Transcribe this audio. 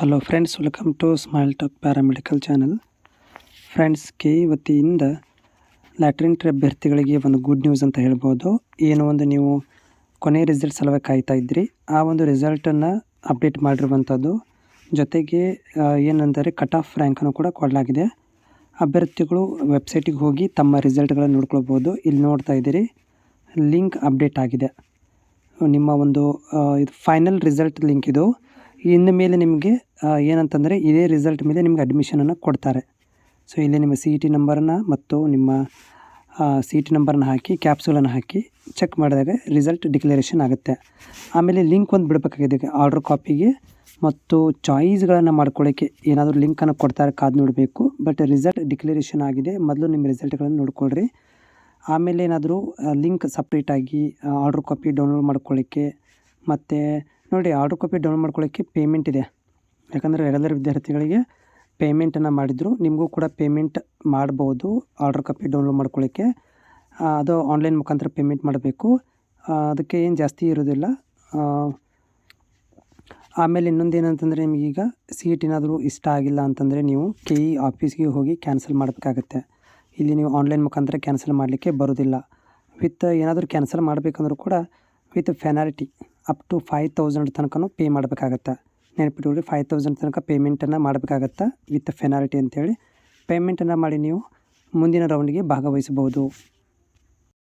Hello friends welcome to Smile Talk paramedical channel friends K ವತಿಯಿಂದ latrine ಅಭ್ಯರ್ಥಿಗಳಿಗೆ ಒಂದು good news ಅಂತ ಹೇಳ್ಬೋದು. ಏನೋ ಒಂದು ನೀವು ಕೊನೆಯ ರಿಸಲ್ಟ್ ಸಲುವಾಗಿ ಕಾಯ್ತಾ ಇದ್ರಿ, ಆ ಒಂದು ರಿಸಲ್ಟನ್ನು ಅಪ್ಡೇಟ್ ಮಾಡಿರುವಂಥದ್ದು ಜೊತೆಗೆ ಏನಂದರೆ ಕಟ್ ಆಫ್ ರ್ಯಾಂಕನ್ನು ಕೂಡ ಕೊಡಲಾಗಿದೆ. ಅಭ್ಯರ್ಥಿಗಳು ವೆಬ್ಸೈಟಿಗೆ ಹೋಗಿ ತಮ್ಮ ರಿಸಲ್ಟ್ಗಳನ್ನು ನೋಡ್ಕೊಳ್ಬೋದು. ಇಲ್ಲಿ ನೋಡ್ತಾ ಇದ್ದೀರಿ ಲಿಂಕ್ ಅಪ್ಡೇಟ್ ಆಗಿದೆ. ನಿಮ್ಮ ಒಂದು ಇದು ಫೈನಲ್ ರಿಸಲ್ಟ್ ಲಿಂಕ್ ಇದು. ಇನ್ನು ಮೇಲೆ ನಿಮಗೆ ಏನಂತಂದರೆ ಇದೇ ರಿಸಲ್ಟ್ ಮೇಲೆ ನಿಮಗೆ ಅಡ್ಮಿಷನನ್ನು ಕೊಡ್ತಾರೆ. ಸೊ ಇಲ್ಲಿ ನಿಮ್ಮ ಸಿ ಇ ಟಿ ನಂಬರನ್ನು ಮತ್ತು ನಿಮ್ಮ ಸಿ ಇ ಟಿ ನಂಬರನ್ನು ಹಾಕಿ ಕ್ಯಾಪ್ಸೂಲನ್ನು ಹಾಕಿ ಚೆಕ್ ಮಾಡಿದಾಗ ರಿಸಲ್ಟ್ ಡಿಕ್ಲರೇಷನ್ ಆಗುತ್ತೆ. ಆಮೇಲೆ ಲಿಂಕ್ ಒಂದು ಬಿಡಬೇಕಾಗಿದೆ ಆರ್ಡ್ರ್ ಕಾಪಿಗೆ ಮತ್ತು ಚಾಯ್ಸ್ಗಳನ್ನು ಮಾಡ್ಕೊಳ್ಳೋಕ್ಕೆ ಏನಾದರೂ ಲಿಂಕನ್ನು ಕೊಡ್ತಾರೆ ಕಾದು ನೋಡಬೇಕು. ಬಟ್ ರಿಸಲ್ಟ್ ಡಿಕ್ಲರೇಷನ್ ಆಗಿದೆ, ಮೊದಲು ನಿಮ್ಮ ರಿಸಲ್ಟ್ಗಳನ್ನು ನೋಡ್ಕೊಳ್ರಿ. ಆಮೇಲೆ ಏನಾದರೂ ಲಿಂಕ್ ಸಪ್ರೇಟಾಗಿ ಆರ್ಡ್ರ್ ಕಾಪಿ ಡೌನ್ಲೋಡ್ ಮಾಡ್ಕೊಳ್ಳಿಕ್ಕೆ, ಮತ್ತು ನೋಡಿ ಆರ್ಡ್ರ್ ಕಾಪಿ ಡೌನ್ಲೋಡ್ ಮಾಡ್ಕೊಳ್ಳೋಕ್ಕೆ ಪೇಮೆಂಟ್ ಇದೆ. ಯಾಕಂದರೆ ರೆಗ್ಯುಲರ್ ವಿದ್ಯಾರ್ಥಿಗಳಿಗೆ ಪೇಮೆಂಟನ್ನು ಮಾಡಿದರು. ನಿಮಗೂ ಕೂಡ ಪೇಮೆಂಟ್ ಮಾಡ್ಬೋದು ಆರ್ಡ್ರ್ ಕಾಪಿ ಡೌನ್ಲೋಡ್ ಮಾಡ್ಕೊಳ್ಳೋಕ್ಕೆ ಅದು ಆನ್ಲೈನ್ ಮುಖಾಂತರ ಪೇಮೆಂಟ್ ಮಾಡಬೇಕು. ಅದಕ್ಕೆ ಏನು ಜಾಸ್ತಿ ಇರೋದಿಲ್ಲ. ಆಮೇಲೆ ಇನ್ನೊಂದು ಏನಂತಂದರೆ ನಿಮಗೀಗ ಸೀಟ್ ಏನಾದರೂ ಇಷ್ಟ ಆಗಿಲ್ಲ ಅಂತಂದರೆ ನೀವು ಕೆ ಇ ಆಫೀಸ್ಗೆ ಹೋಗಿ ಕ್ಯಾನ್ಸಲ್ ಮಾಡಬೇಕಾಗತ್ತೆ. ಇಲ್ಲಿ ನೀವು ಆನ್ಲೈನ್ ಮುಖಾಂತರ ಕ್ಯಾನ್ಸಲ್ ಮಾಡಲಿಕ್ಕೆ ಬರೋದಿಲ್ಲ. ವಿತ್ ಏನಾದರೂ ಕ್ಯಾನ್ಸಲ್ ಮಾಡಬೇಕಂದ್ರೂ ಕೂಡ with penalty up to five thousand ತನಕನೂ ಪೇ ಮಾಡಬೇಕಾಗತ್ತೆ? ನೆನಪಿಟ್ಕೊಳ್ಳಿ ಫೈವ್ ತೌಸಂಡ್ ತನಕ ಪೇಮೆಂಟನ್ನು ಮಾಡಬೇಕಾಗತ್ತೆ? ವಿತ್ ಫೆನಾಲಿಟಿ ಅಂತೇಳಿ. ಪೇಮೆಂಟನ್ನು ಮಾಡಿ ನೀವು ಮುಂದಿನ ರೌಂಡಿಗೆ ಭಾಗವಹಿಸಬಹುದು.